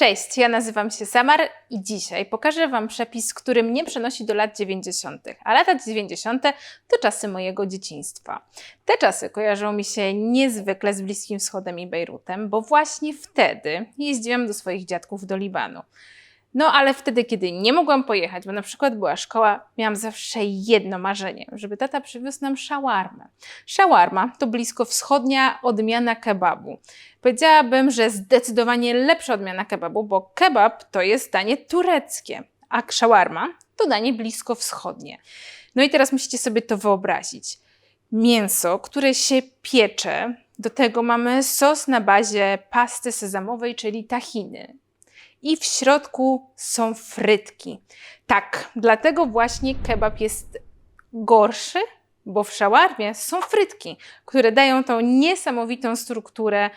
Cześć, ja nazywam się Samar i dzisiaj pokażę Wam przepis, który mnie przenosi do lat 90., a lata 90. to czasy mojego dzieciństwa. Te czasy kojarzą mi się niezwykle z Bliskim Wschodem i Bejrutem, bo właśnie wtedy jeździłam do swoich dziadków do Libanu. No ale wtedy, kiedy nie mogłam pojechać, bo na przykład była szkoła, miałam zawsze jedno marzenie, żeby tata przywiózł nam szawarmę. Szawarma to blisko wschodnia odmiana kebabu. Powiedziałabym, że zdecydowanie lepsza odmiana kebabu, bo kebab to jest danie tureckie, a szawarma to danie blisko wschodnie. No i teraz musicie sobie to wyobrazić. Mięso, które się piecze, do tego mamy sos na bazie pasty sezamowej, czyli tahiny i w środku są frytki. Tak, dlatego właśnie kebab jest gorszy, bo w szawarmie są frytki, które dają tą niesamowitą strukturę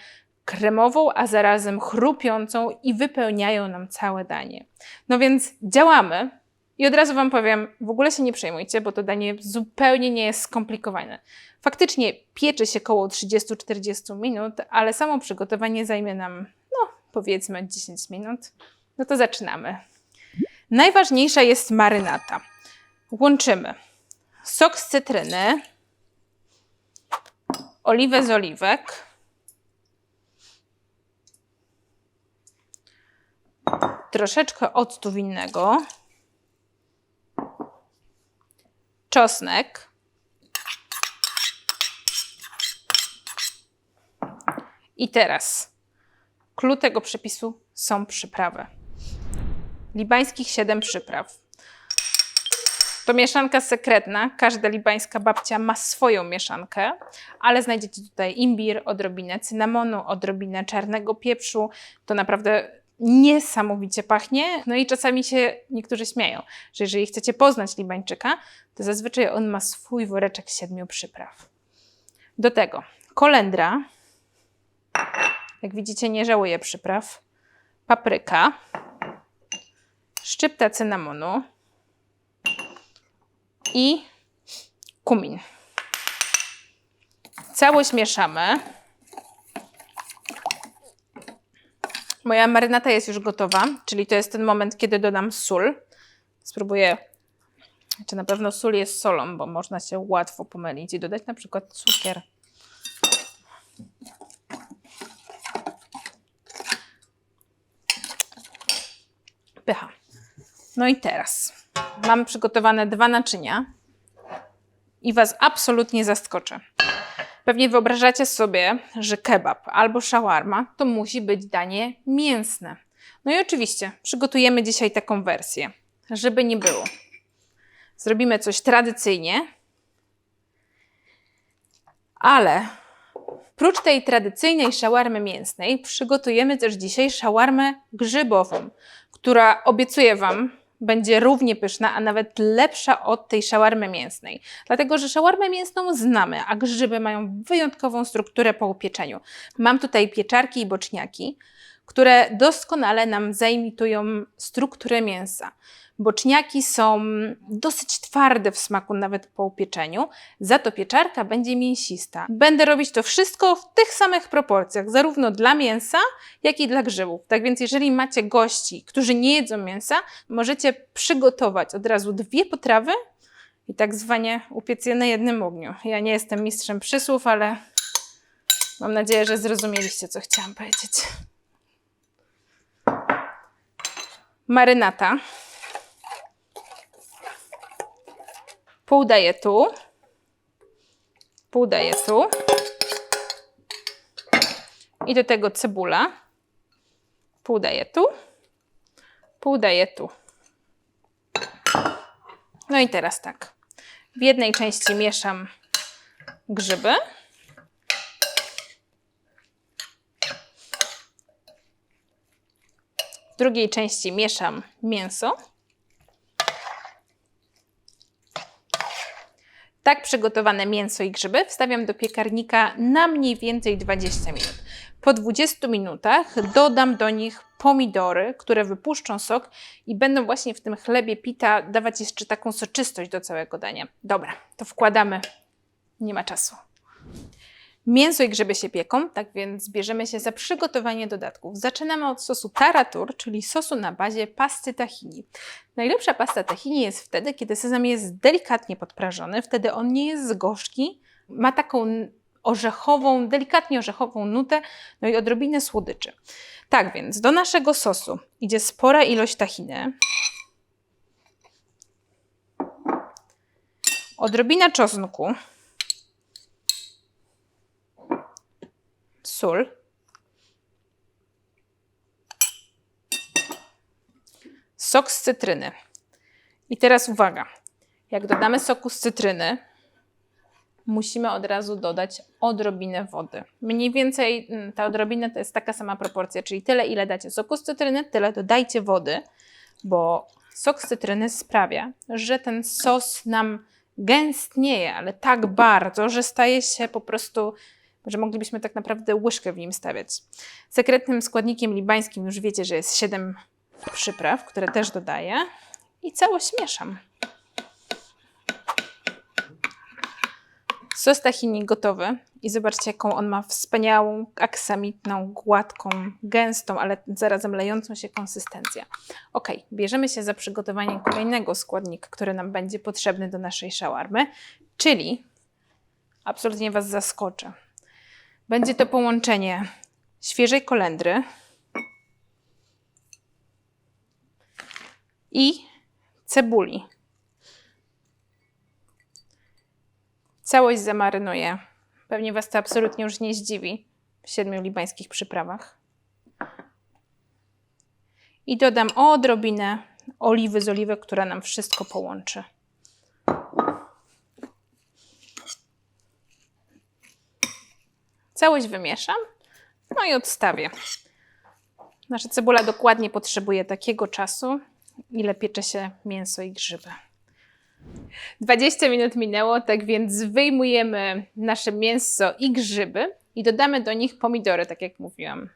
kremową, a zarazem chrupiącą i wypełniają nam całe danie. No więc działamy. I od razu Wam powiem, w ogóle się nie przejmujcie, bo to danie zupełnie nie jest skomplikowane. Faktycznie piecze się około 30-40 minut, ale samo przygotowanie zajmie nam powiedzmy 10 minut. No to zaczynamy. Najważniejsza jest marynata. Łączymy sok z cytryny, oliwę z oliwek, troszeczkę octu winnego, czosnek, i teraz Klucz tego przepisu są przyprawy. Libańskich 7 przypraw. To mieszanka sekretna. Każda libańska babcia ma swoją mieszankę, ale znajdziecie tutaj imbir, odrobinę cynamonu, odrobinę czarnego pieprzu. To naprawdę niesamowicie pachnie. No i czasami się niektórzy śmieją, że jeżeli chcecie poznać Libańczyka, to zazwyczaj on ma swój woreczek siedmiu przypraw. Do tego kolendra, jak widzicie, nie żałuję przypraw. Papryka, szczypta cynamonu i kumin. Całość mieszamy. Moja marynata jest już gotowa, czyli to jest ten moment, kiedy dodam sól. Spróbuję, czy na pewno sól jest solą, bo można się łatwo pomylić i dodać na przykład cukier. Pycha. No i teraz mam przygotowane dwa naczynia i Was absolutnie zaskoczę. Pewnie wyobrażacie sobie, że kebab albo shawarma to musi być danie mięsne. No i oczywiście przygotujemy dzisiaj taką wersję, żeby nie było. Zrobimy coś tradycyjnie, ale Prócz tej tradycyjnej szawarmy mięsnej przygotujemy też dzisiaj szawarmę grzybową, która obiecuję Wam będzie równie pyszna, a nawet lepsza od tej szawarmy mięsnej. Dlatego, że szawarmę mięsną znamy, a grzyby mają wyjątkową strukturę po upieczeniu. Mam tutaj pieczarki i boczniaki, które doskonale nam zaimitują strukturę mięsa. Boczniaki są dosyć twarde w smaku nawet po upieczeniu, za to pieczarka będzie mięsista. Będę robić to wszystko w tych samych proporcjach, zarówno dla mięsa, jak i dla grzybów. Tak więc jeżeli macie gości, którzy nie jedzą mięsa, możecie przygotować od razu dwie potrawy i tak zwanie upiec je na jednym ogniu. Ja nie jestem mistrzem przysłów, ale mam nadzieję, że zrozumieliście, co chciałam powiedzieć. Marynata. Pół daję tu. Pół daję tu. I do tego cebula. Pół daję tu. Pół daję tu. No i teraz tak. W jednej części mieszam grzyby. W drugiej części mieszam mięso. Tak przygotowane mięso i grzyby wstawiam do piekarnika na mniej więcej 20 minut. Po 20 minutach dodam do nich pomidory, które wypuszczą sok i będą właśnie w tym chlebie pita dawać jeszcze taką soczystość do całego dania. Dobra, to wkładamy. Nie ma czasu. Mięso i grzyby się pieką, tak więc bierzemy się za przygotowanie dodatków. Zaczynamy od sosu taratur, czyli sosu na bazie pasty tahini. Najlepsza pasta tahini jest wtedy, kiedy sezam jest delikatnie podprażony, wtedy on nie jest gorzki, ma taką orzechową, delikatnie orzechową nutę, no i odrobinę słodyczy. Tak więc do naszego sosu idzie spora ilość tahiny, odrobina czosnku, sól, sok z cytryny. I teraz uwaga, jak dodamy soku z cytryny, musimy od razu dodać odrobinę wody. Mniej więcej mm, ta odrobina to jest taka sama proporcja, czyli tyle ile dacie soku z cytryny, tyle dodajcie wody, bo sok z cytryny sprawia, że ten sos nam gęstnieje, ale tak bardzo, że staje się po prostu, że moglibyśmy tak naprawdę łyżkę w nim stawiać. Sekretnym składnikiem libańskim już wiecie, że jest 7 przypraw, które też dodaję i całość mieszam. Sos tahini gotowy i zobaczcie, jaką on ma wspaniałą, aksamitną, gładką, gęstą, ale zarazem lejącą się konsystencję. Ok, bierzemy się za przygotowanie kolejnego składnika, który nam będzie potrzebny do naszej szawarmy, czyli absolutnie Was zaskoczę. Będzie to połączenie świeżej kolendry i cebuli. Całość zamarynuję. Pewnie Was to absolutnie już nie zdziwi w siedmiu libańskich przyprawach. I dodam odrobinę oliwy z oliwek, która nam wszystko połączy. Całość wymieszam, no i odstawię. Nasza cebula dokładnie potrzebuje takiego czasu, ile piecze się mięso i grzyby. 20 minut minęło, tak więc wyjmujemy nasze mięso i grzyby i dodamy do nich pomidory, tak jak mówiłam.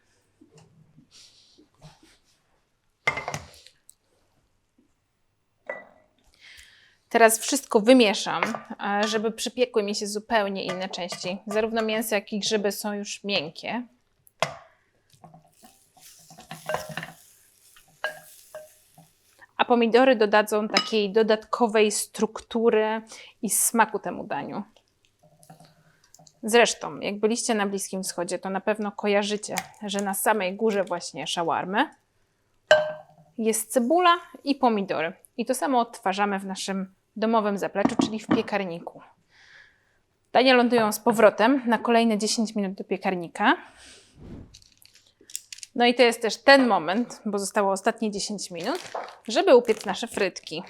Teraz wszystko wymieszam, żeby przypiekły mi się zupełnie inne części. Zarówno mięso, jak i grzyby są już miękkie. a pomidory dodadzą takiej dodatkowej struktury i smaku temu daniu. Zresztą, jak byliście na Bliskim Wschodzie, to na pewno kojarzycie, że na samej górze właśnie szawarmy jest cebula i pomidory. I to samo odtwarzamy w naszym domowym zapleczu, czyli w piekarniku. Dania lądują z powrotem na kolejne 10 minut do piekarnika. No i to jest też ten moment, bo zostało ostatnie 10 minut, żeby upiec nasze frytki.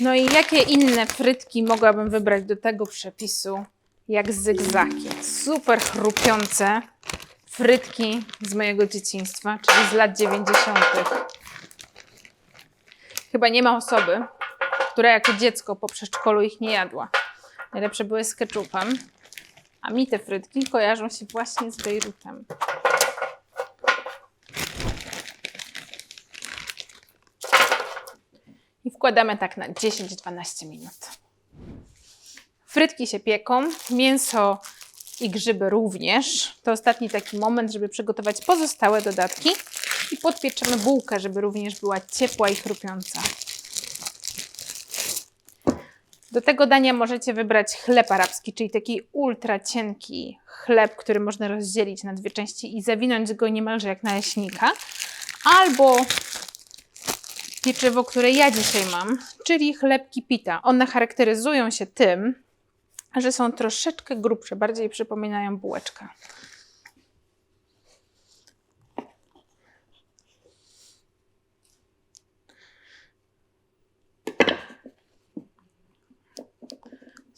No i jakie inne frytki mogłabym wybrać do tego przepisu, jak zygzaki. Super chrupiące frytki z mojego dzieciństwa, czyli z lat 90. Chyba nie ma osoby, która jako dziecko po przedszkolu ich nie jadła. Najlepsze były z ketchupem, a mi te frytki kojarzą się właśnie z Bejrutem. I wkładamy tak na 10-12 minut. Frytki się pieką, mięso i grzyby również. To ostatni taki moment, żeby przygotować pozostałe dodatki. I podpieczemy bułkę, żeby również była ciepła i chrupiąca. Do tego dania możecie wybrać chleb arabski, czyli taki ultra cienki chleb, który można rozdzielić na dwie części i zawinąć go niemalże jak naleśnika. Albo pieczywo, które ja dzisiaj mam, czyli chlebki pita. One charakteryzują się tym, że są troszeczkę grubsze, bardziej przypominają bułeczkę.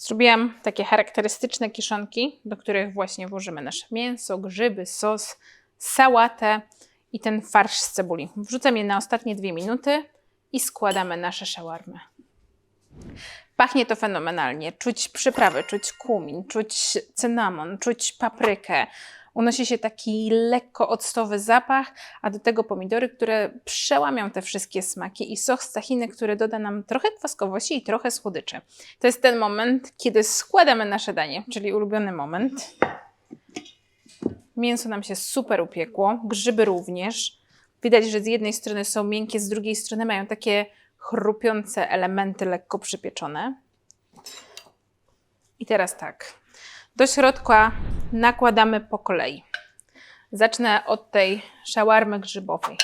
Zrobiłam takie charakterystyczne kiszonki, do których właśnie włożymy nasze mięso, grzyby, sos, sałatę i ten farsz z cebuli. Wrzucam je na ostatnie dwie minuty i składamy nasze szawarmy. Pachnie to fenomenalnie. Czuć przyprawy, czuć kumin, czuć cynamon, czuć paprykę. Unosi się taki lekko octowy zapach, a do tego pomidory, które przełamią te wszystkie smaki i sos z tahiny, który doda nam trochę kwaskowości i trochę słodyczy. To jest ten moment, kiedy składamy nasze danie, czyli ulubiony moment. Mięso nam się super upiekło, grzyby również. Widać, że z jednej strony są miękkie, z drugiej strony mają takie chrupiące elementy lekko przypieczone. I teraz tak. Do środka nakładamy po kolei. Zacznę od tej szawarmy grzybowej.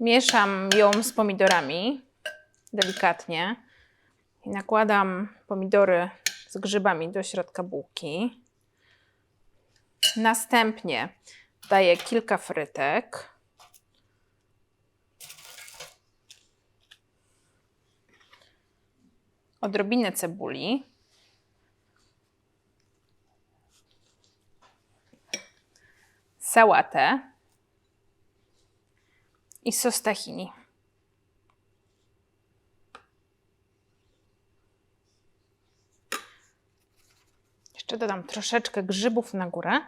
Mieszam ją z pomidorami delikatnie i nakładam pomidory z grzybami do środka bułki. Następnie daję kilka frytek. Odrobinę cebuli. Sałatę i sos tahini. Jeszcze dodam troszeczkę grzybów na górę.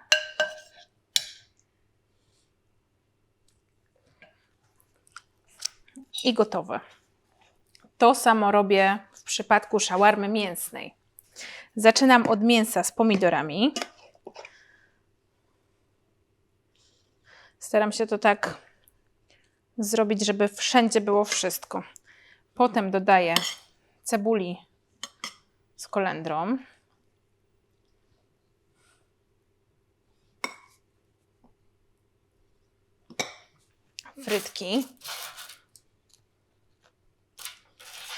I gotowe. To samo robię w przypadku szawarmy mięsnej. Zaczynam od mięsa z pomidorami. Staram się to tak zrobić, żeby wszędzie było wszystko. Potem dodaję cebuli z kolendrą. Frytki.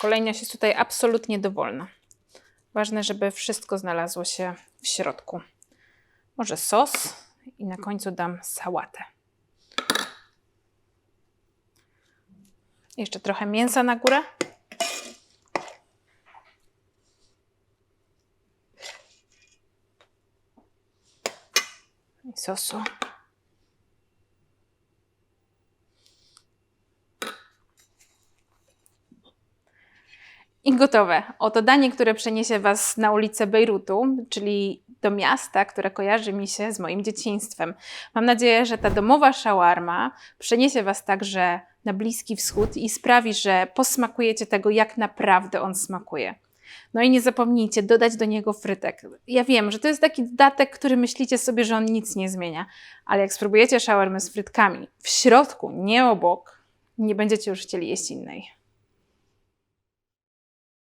Kolejność jest tutaj absolutnie dowolna. Ważne, żeby wszystko znalazło się w środku. Może sos i na końcu dam sałatę. Jeszcze trochę mięsa na górę. I sosu. I gotowe. Oto danie, które przeniesie Was na ulicę Bejrutu, czyli do miasta, które kojarzy mi się z moim dzieciństwem. Mam nadzieję, że ta domowa shawarma przeniesie Was także na Bliski Wschód i sprawi, że posmakujecie tego, jak naprawdę on smakuje. No i nie zapomnijcie dodać do niego frytek. Ja wiem, że to jest taki dodatek, który myślicie sobie, że on nic nie zmienia, ale jak spróbujecie shawarmy z frytkami w środku, nie obok, nie będziecie już chcieli jeść innej.